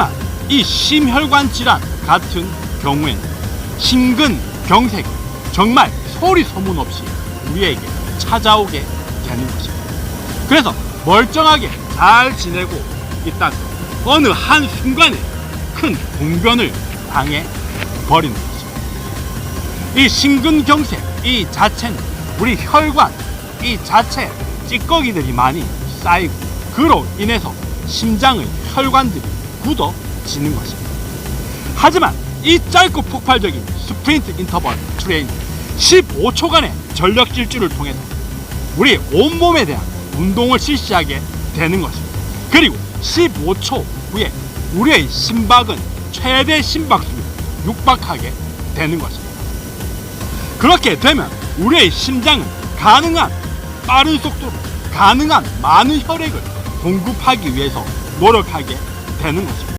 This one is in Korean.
하지만 이 심혈관 질환 같은 경우에는 심근경색이 정말 소리 소문 없이 우리에게 찾아오게 되는 것입니다. 그래서 멀쩡하게 잘 지내고 있다가 어느 한 순간에 큰 공변을 당해 버리는 것입니다. 이 심근경색 이 자체는 우리 혈관 이 자체에 찌꺼기들이 많이 쌓이고 그로 인해서 심장의 혈관들이 굳어지는 것입니다. 하지만 이 짧고 폭발적인 스프린트 인터벌 트레이닝 15초간의 전력 질주를 통해서 우리 온몸에 대한 운동을 실시하게 되는 것입니다. 그리고 15초 후에 우리의 심박은 최대 심박수를 육박하게 되는 것입니다. 그렇게 되면 우리의 심장은 가능한 빠른 속도로 가능한 많은 혈액을 공급하기 위해서 노력하게 되는 것입니다.